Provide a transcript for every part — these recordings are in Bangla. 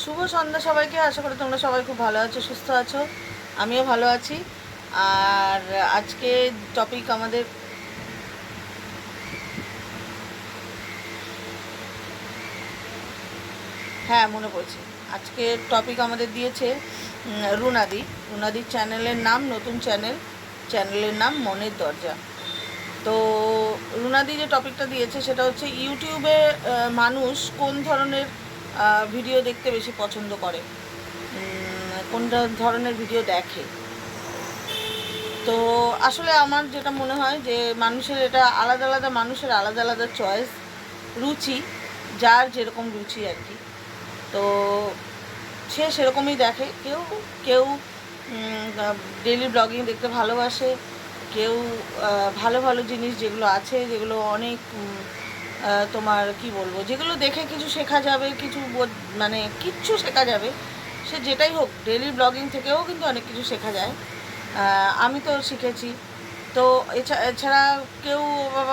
শুভ সন্ধ্যা সবাইকে। আশা করি তোমরা সবাই খুব ভালো আছো, সুস্থ আছো। আমিও ভালো আছি। আর আজকে টপিক আমাদের হ্যাঁ মনে পড়ছে। আজকে টপিক আমাদের দিয়েছে রুনাদি। রুনাদির চ্যানেলের নাম, নতুন চ্যানেল চ্যানেলের নাম, মনের দরজা। তো রুনাদি যে টপিকটা দিয়েছে, সেটা হচ্ছে ইউটিউবে মানুষ কোন ধরনের ভিডিও দেখতে বেশি পছন্দ করে। কোন ধরনের ভিডিও দেখে? তো আসলে আমার যেটা মনে হয় যে, মানুষের এটা আলাদা আলাদা, মানুষের আলাদা আলাদা চয়েস রুচি, যার যেরকম রুচি আর কি। তো সে সেরকমই দেখে। কেউ কেউ ডেলি ব্লগিং দেখতে ভালোবাসে, কেউ ভালো ভালো জিনিস যেগুলো আছে, যেগুলো অনেক তোমার কি বলব, যেগুলো দেখে কিছু শেখা যাবে, কিছু মানে কিচ্ছু শেখা যাবে, সে যেটাই হোক ডেলি ব্লগিং থেকেও কিন্তু অনেক কিছু শেখা যায়। আমি তো শিখেছি। তো এছা- এছাড়া কেউ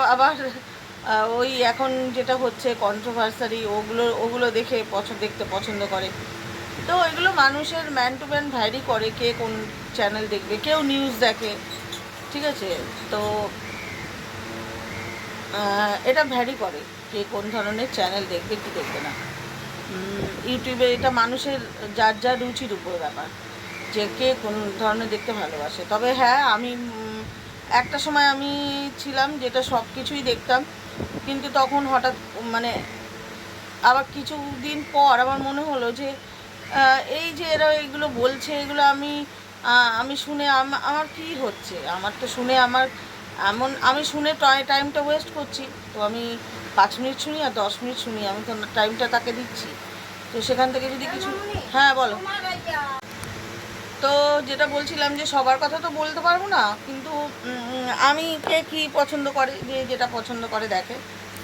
আবার ওই এখন যেটা হচ্ছে কন্ট্রোভার্সারি ওগুলো ওগুলো দেখে পছন্দ দেখতে পছন্দ করে। তো এগুলো মানুষের ম্যান টু ম্যান ভ্যারি করে কে কোন চ্যানেল দেখবে, কেউ নিউজ দেখে, ঠিক আছে? তো এটা ভ্যারি করে কে কোন ধরনের চ্যানেল দেখবে, কি দেখবে না। ইউটিউবে এটা মানুষের যার যার রুচির উপর ব্যাপার, যে কে কোন ধরনের দেখতে ভালোবাসে। তবে হ্যাঁ আমি একটা সময় আমি ছিলাম যেটা সব কিছুই দেখতাম, কিন্তু তখন হঠাৎ মানে আবার কিছুদিন পর আমার মনে হলো যে এই যে এরা এগুলো বলছে, এগুলো আমি আমি শুনে আমার কি হচ্ছে? আমার তো শুনে আমার এমন আমি শুনে টাইমটা ওয়েস্ট করছি। তো আমি পাঁচ মিনিট শুনি আর দশ মিনিট শুনি আমি তো টাইমটা তাকে দিচ্ছি। তো সেখান থেকে যদি কিছু হ্যাঁ বলো। তো যেটা বলছিলাম যে সবার কথা তো বলতে পারব না কিন্তু আমি কে কী পছন্দ করে যে যেটা পছন্দ করে দেখে।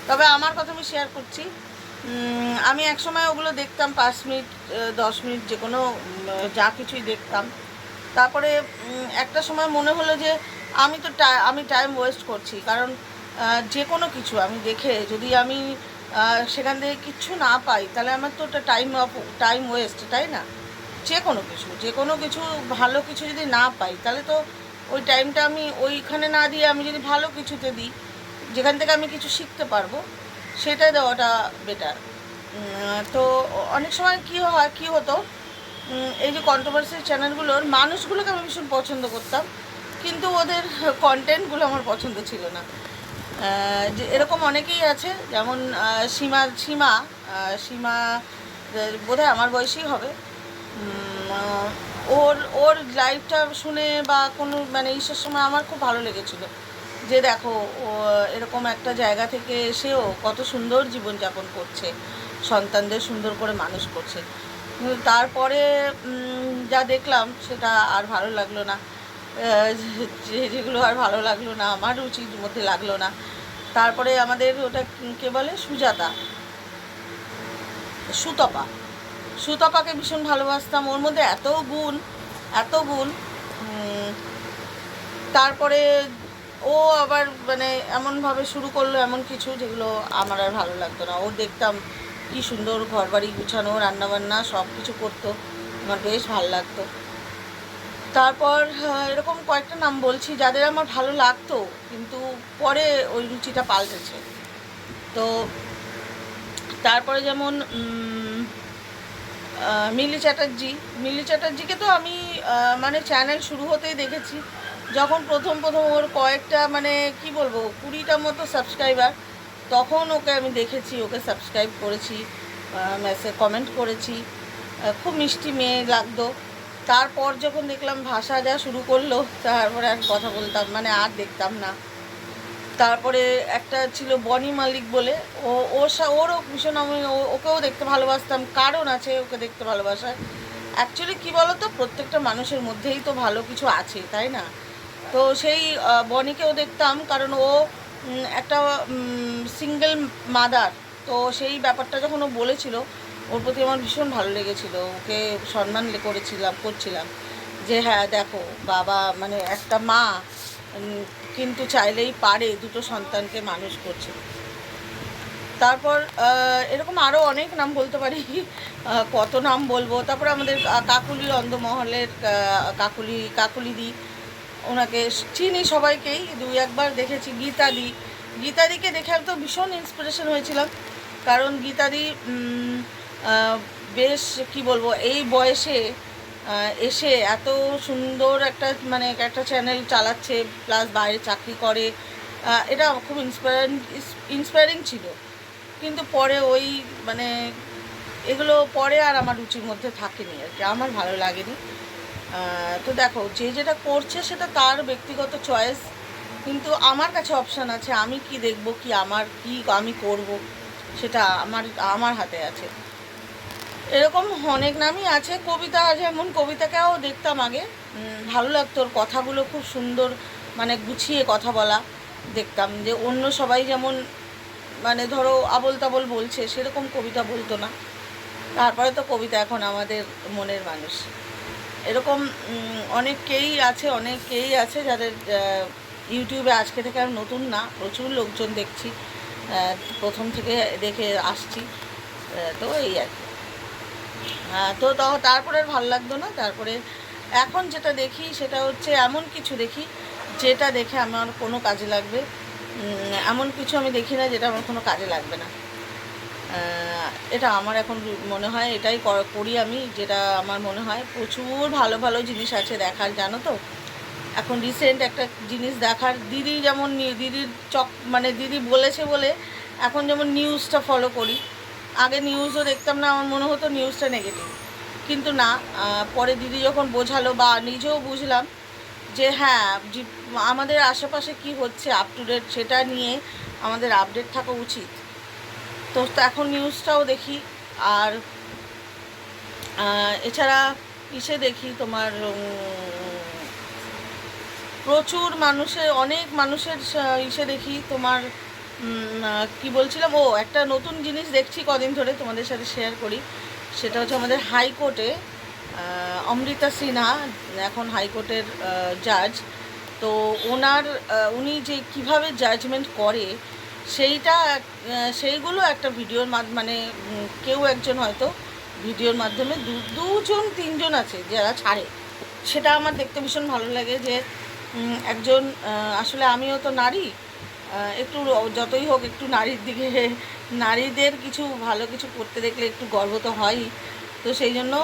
তবে আমার কথা আমি শেয়ার করছি। আমি একসময় ওগুলো দেখতাম পাঁচ মিনিট দশ মিনিট যে কোনো যা কিছুই দেখতাম। তারপরে একটা সময় মনে হলো যে আমি তো আমি টাইম ওয়েস্ট করছি, কারণ যে কোনো কিছু আমি দেখে, যদি আমি সেখান থেকে কিচ্ছু না পাই, তাহলে আমার তো ওটা টাইম টাইম ওয়েস্ট তাই না? যে কোনো কিছু যে কোনো কিছু, ভালো কিছু যদি না পাই, তাহলে তো ওই টাইমটা আমি ওইখানে না দিয়ে আমি যদি ভালো কিছুতে দিই, যেখান থেকে আমি কিছু শিখতে পারব সেটা দেওয়াটা বেটার তো অনেক সময় কী হয়, কী হতো এই যে কন্ট্রোভার্সি চ্যানেলগুলোর মানুষগুলোকে আমি ভীষণ পছন্দ করতাম কিন্তু ওদের কন্টেন্টগুলো আমার পছন্দ ছিল না। যে এরকম অনেকেই আছে, যেমন সীমা সীমা সীমা বোধহয় আমার বয়সী হবে। ওর ওর লাইফটা শুনে বা কোনো মানে ঈশ্বর সময় আমার খুব ভালো লেগেছিল। যে দেখো এরকম একটা জায়গা থেকে এসেও কত সুন্দর জীবনযাপন করছে, সন্তানদের সুন্দর করে মানুষ করছে। তারপরে যা দেখলাম, সেটা আর ভালো লাগল না। যেগুলো আর ভালো লাগল না, আমার রুচির মধ্যে লাগল না। তারপরে আমাদের ওটা কে বলে? সুজাতা। সুতপা। সুতপাকে ভীষণ ভালোবাসতাম। ওর মধ্যে এত গুণ এত গুণ তারপরে ও আবার মানে এমনভাবে শুরু করল এমন কিছু যেগুলো আমার আর ভালো লাগতো না। ও দেখতাম কি সুন্দর ঘর বাড়ি গুছানো, রান্নাবান্না সব কিছু করতো। আমার বেশ ভালো লাগতো। তারপর এরকম কয়েকটা নাম বলছি যাদের আমার ভালো লাগতো, কিন্তু পরে ওই রুচিটা পাল্টেছে। তো তারপরে যেমন মিলি চ্যাটার্জি, মিলি চ্যাটার্জিকে তো আমি মানে চ্যানেল শুরু হতেই দেখেছি। যখন প্রথম প্রথম ওর কয়েকটা মানে কি বলব, কুড়িটা মতো সাবস্ক্রাইবার তখন ওকে আমি দেখেছি, ওকে সাবস্ক্রাইব করেছি মেসেজ কমেন্ট করেছি। খুব মিষ্টি মেয়ে লাগতো। তারপর যখন দেখলাম ভাষা যা শুরু করল, তারপরে আর কথা বলতাম মানে আর দেখতাম না। তারপরে একটা ছিল বনি মালিক বলে, ও ওর ওরও ভীষণ আমি ওকেও দেখতে ভালোবাসতাম, কারণ আছে ওকে দেখতে ভালোবাসার। অ্যাকচুয়ালি কী বলো তো প্রত্যেকটা মানুষের মধ্যেই তো ভালো কিছু আছে, তাই না? তো সেই বনিকেও দেখতাম, কারণ ও একটা সিঙ্গেল মাদার তো সেই ব্যাপারটা যখন ও বলেছিল ওর প্রতি আমার ভীষণ ভালো লেগেছিল। ওকে সম্মান করেছিলাম, করছিলাম। যে হ্যাঁ দেখো, বাবা মানে একটা মা কিন্তু চাইলেই পারে দুটো সন্তানকে মানুষ করছে। তারপর এরকম আরও অনেক নাম বলতে পারি। কত নাম বলব? তারপর আমাদের কা- কাকুলি অন্ধমহলের কাকুলি কাকুলি দি, ওনাকে চিনি সবাইকেই। দুই একবার দেখেছি গীতাদি গীতাদিকে দেখে আমি তো ভীষণ ইন্সপিরেশন হয়েছিলাম। কারণ গীতাদি বেশ কি বলব, এই বয়সে এসে এত সুন্দর একটা মানে একটা চ্যানেল চালাচ্ছে প্লাস বাইরে চাকরি করে এটা খুব ইন্সপায়ারিং ইন্সপায়ারিং ছিল। কিন্তু পরে ওই মানে এগুলো পরে আর আমার রুচির মধ্যে থাকেনি আর কি, আমার ভালো লাগেনি। তো দেখো, যে যেটা করছে সেটা তার ব্যক্তিগত চয়েস কিন্তু আমার কাছে অপশান আছে, আমি কি দেখব, কি আমার, কি আমি করব, সেটা আমার আমার হাতে আছে। এরকম অনেক নামই আছে। কবিতা যেমন কবিতাকেও দেখতাম আগে। ভালো লাগতো ওর কথাগুলো খুব সুন্দর মানে গুছিয়ে কথা বলা দেখতাম। যে অন্য সবাই যেমন মানে ধরো আবল তাবল বলছে সেরকম কবিতা বলতো না। তারপরে তো কবিতা এখন আমাদের মনের মানুষ। এরকম উম, অনেকেই আছে অনেকেই আছে যাদের ইউটিউবে আজকে থেকে আর নতুন না প্রচুর লোকজন দেখছি। প্রথম থেকে দেখে আসছি। তো এই আর কি। তো তখন তারপরে ভালো লাগতো না। তারপরে এখন যেটা দেখি সেটা হচ্ছে এমন কিছু দেখি যেটা দেখে আমার কোনো কাজে লাগবে। এমন কিছু আমি দেখি না যেটা আমার কোনো কাজে লাগবে না। এটা আমার এখন মনে হয়, এটাই কর- আমি যেটা আমার মনে হয়। প্রচুর ভালো ভালো জিনিস আছে দেখার, জানো তো? এখন রিসেন্ট একটা জিনিস দেখার, দিদি যেমন দিদির চক মানে দিদি বলেছে বলে এখন যেমন নিউজটা ফলো করি। আগে নিউজও দেখতাম না, আমার মনে হতো নিউজটা নেগেটিভ কিন্তু না পরে দিদি যখন বোঝালো বা নিজেও বুঝলাম যে হ্যাঁ আমাদের আশেপাশে কি হচ্ছে আপ টু ডেট সেটা নিয়ে আমাদের আপডেট থাকা উচিত। তো এখন নিউজটাও দেখি, আর এছাড়া ইসে দেখি তোমার প্রচুর মানুষের অনেক মানুষের ইসে দেখি তোমার কি বলছিলাম? ও, একটা নতুন জিনিস দেখছি কদিন ধরে তোমাদের সাথে শেয়ার করি। সেটা হচ্ছে আমাদের হাইকোর্টে অমৃতা সিনহা, এখন হাইকোর্টের জাজ তো ওনার উনি যে কীভাবে জাজমেন্ট করে, সেইটা সেইগুলো একটা ভিডিওর মানে কেউ একজন হয়তো ভিডিওর মাধ্যমে দু, দুজন, তিনজন আছে যারা ছাড়ে। সেটা আমার দেখতে ভীষণ ভালো লাগে যে একজন আসলে আমিও তো নারী একটু যতই হোক একটু নারীর দিকে, নারীদের কিছু ভালো কিছু করতে দেখলে একটু গর্ব তো হয়ই। তো সেই জন্য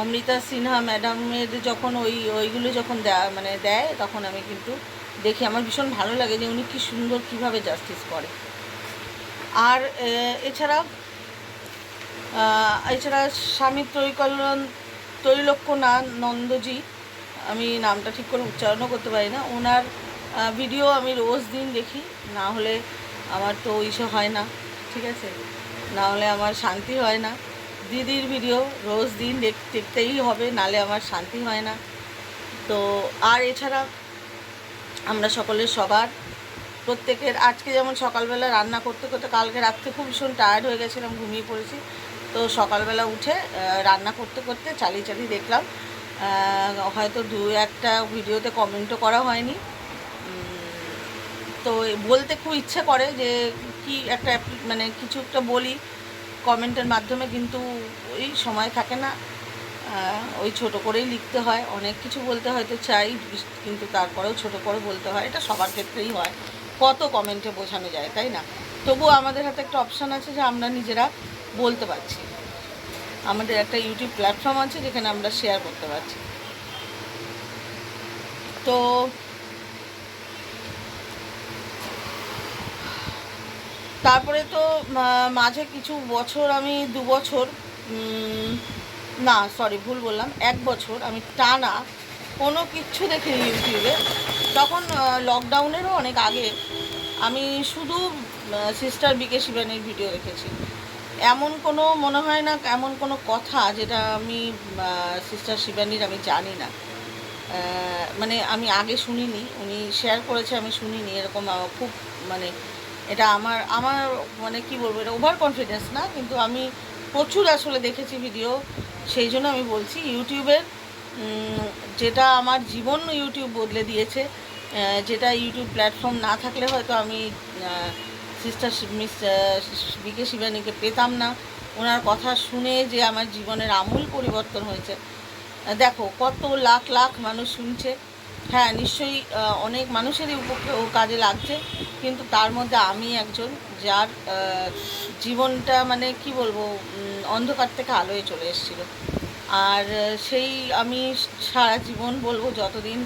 অমৃতা সিনহা ম্যাডামের যখন ওই, ওইগুলো যখন মানে দেয়, তখন আমি কিন্তু দেখি, আমার ভীষণ ভালো লাগে যে উনি কী সুন্দর কীভাবে জাস্টিস করে। আর এছাড়া এছাড়া স্বামী ত্রৈকল্যাণ ত্রৈলক্ষ্যনা নন্দজি, আমি নামটা ঠিক করে উচ্চারণও করতে পারি না, ওনার ভিডিও আমি রোজ দিন দেখি, না হলে আমার তো ইসে হয় না, ঠিক আছে? না হলে আমার শান্তি হয় না। দিদির ভিডিও রোজ দিন দেখ- দেখতেই হবে, নালে আমার শান্তি হয় না। তো, আর এছাড়া আমরা সকলের সবার, প্রত্যেকের আজকে যেমন সকালবেলা রান্না করতে করতে কালকে রাত্রে খুব ভীষণ টায়ার্ড হয়ে গেছিলাম, ঘুমিয়ে পড়েছি। তো সকালবেলা উঠে রান্না করতে করতে চালিয়ে চালিয়ে দেখলাম। হয়তো দু একটা ভিডিওতে কমেন্টও করা হয়নি। তো বলতে খুব ইচ্ছে করে যে কি একটা মানে কিছু একটা বলি কমেন্টের মাধ্যমে, কিন্তু ওই সময় থাকে না। ওই ছোট করেই লিখতে হয়। অনেক কিছু বলতে হয়তো চাই, কিন্তু তারপরেও ছোট করে বলতে হয়। এটা সবার ক্ষেত্রেই হয়। কত কমেন্টে বোঝানো যায়, তাই না? তবুও আমাদের হাতে একটা অপশান আছে যে আমরা নিজেরা বলতে পারছি। আমাদের একটা ইউটিউব প্ল্যাটফর্ম আছে যেখানে আমরা শেয়ার করতে পারছি। তো তারপরে তো মাঝে কিছু বছর আমি দু বছর না সরি ভুল বললাম, এক বছর আমি টানা কোনো কিচ্ছু দেখিনি ইউটিউবে। তখন লকডাউনেরও অনেক আগে আমি শুধু সিস্টার বিকে শিবানীর ভিডিও দেখেছি। এমন কোনো, মনে হয় না, এমন কোনো কথা যেটা আমি সিস্টার শিবানীর আমি জানি না। মানে আমি আগে শুনিনি, উনি শেয়ার করেছে, আমি শুনিনি, এরকম খুব মানে এটা আমার আমার মানে কি বলব, এটা ওভার কনফিডেন্স না, কিন্তু আমি প্রচুর আসলে দেখেছি ভিডিও সেই জন্য আমি বলছি ইউটিউবের যেটা আমার জীবন ইউটিউব বদলে দিয়েছে যেটা ইউটিউব প্ল্যাটফর্ম না থাকলে হয়তো আমি সিস্টার মিস বিকে শিবানীকে পেতাম না। ওনার কথা শুনে যে আমার জীবনের আমূল পরিবর্তন হয়েছে। দেখো, কত লাখ লাখ মানুষ শুনছে। হ্যাঁ নিশ্চয়ই অনেক মানুষেরই উপকার ও কাজে লাগছে। কিন্তু তার মধ্যে আমি একজন যার জীবনটা মানে কি বলব অন্ধকার থেকে আলোয় চলে এসেছিল। আর সেই আমি সারা জীবন বলব যতদিন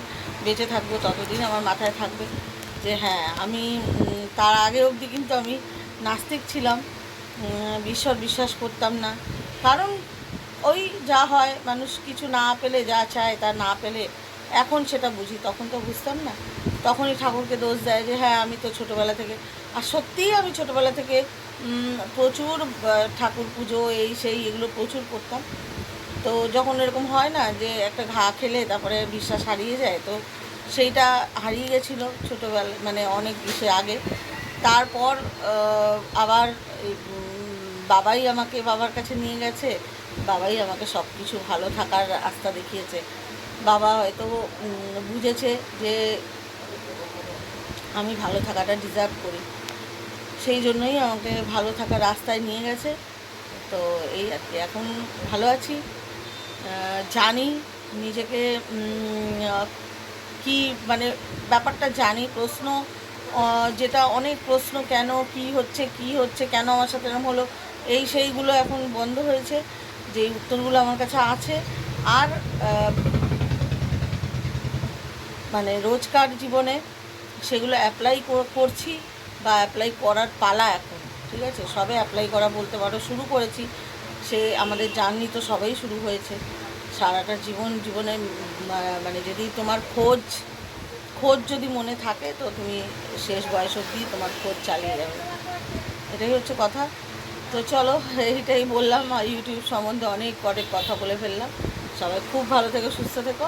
বেঁচে থাকব ততদিন আমার মাথায় থাকবে যে হ্যাঁ আমি তার আগে অবধি কিন্তু আমি নাস্তিক ছিলাম। উম, ঈশ্বর বিশ্বাস করতাম না। কারণ ওই যা হয় মানুষ কিছু না পেলে যা চায় তা না পেলে এখন সেটা বুঝি, তখন তো বুঝতাম না। তখনই ঠাকুরকে দোষ দেয় যে হ্যাঁ আমি তো ছোটোবেলা থেকে আর সত্যিই আমি ছোটোবেলা থেকে প্রচুর ঠাকুর পুজো, এই, সেই, এগুলো প্রচুর করতাম। তো যখন এরকম হয় না যে, একটা ঘা খেলে তারপরে বিশ্বাস হারিয়ে যায়, তো সেইটা হারিয়ে গেছিল ছোটোবেলা মানে অনেক বিষয় আগে। তারপর আবার বাবাই আমাকে বাবার কাছে নিয়ে গেছে। বাবাই আমাকে সব কিছু ভালো থাকার রাস্তা দেখিয়েছে। বাবা হয়তো বুঝেছে যে আমি ভালো থাকাটা ডিজার্ভ করি। সেই জন্যই আমাকে ভালো থাকার রাস্তায় নিয়ে গেছে। তো এই আর কি, এখন ভালো আছি। জানি নিজেকে কি মানে ব্যাপারটা জানি, প্রশ্ন যেটা অনেক প্রশ্ন, কেন, কি হচ্ছে কি হচ্ছে, কেন আমার সাথে এরকম হলো, এই সেইগুলো এখন বন্ধ হয়েছে। যে উত্তরগুলো আমার কাছে আছে। আর মানে রোজকার জীবনে সেগুলো অ্যাপ্লাই করছি বা অ্যাপ্লাই করার পালা এখন, ঠিক আছে? সবে অ্যাপ্লাই করা বলতে পারো, শুরু করেছি। সে আমাদের জার্নি তো সবেই শুরু হয়েছে। সারাটা জীবন, জীবনে মানে যদি তোমার খোঁজ খোঁজ যদি মনে থাকে, তো তুমি শেষ বয়স অবধি তোমার খোঁজ চালিয়ে যাবে। এটাই হচ্ছে কথা। তো চলো এইটাই বললাম ইউটিউব সম্বন্ধে অনেক অনেক কথা বলে ফেললাম। সবাই খুব ভালো থেকো, সুস্থ থেকো।